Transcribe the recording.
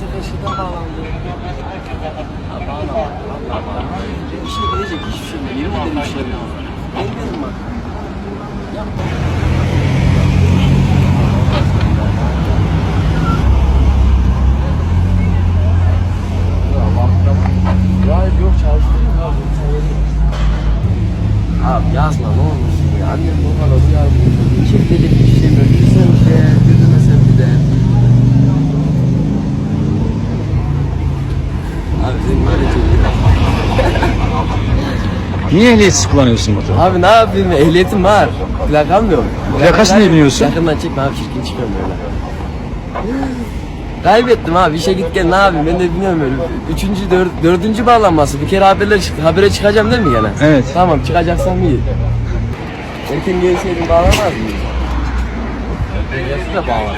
sefer şeyden bağlandı. Ha bağlama. Bir şey gelecek hiçbir şey yok. Yemin ederim bir şey yok. Bak. Abi. Yazma ne olursun ya. Annem babana uyarmıyor. Çiftlik bir şey mi? Gülsem bir de, gülmesem bir de. Çekiyor. Niye ehliyetsiz kullanıyorsun motoru? Abi ne yapayım? Ehliyetim var. Plakam yok. Plakasını ne biniyorsun? Yakından çekme abi çirkin çıkıyorum böyle. Kaybettim abi işe git gel ne yapayım ben de bilmiyorum öyle. Üçüncü, dör, dördüncü bağlanması. Bir kere haberler çıktı. Habere çıkacağım değil mi gene? Evet. Tamam çıkacaksam iyi. Erken gelseydim bağlamaz mıyım? Gelse de bağlar.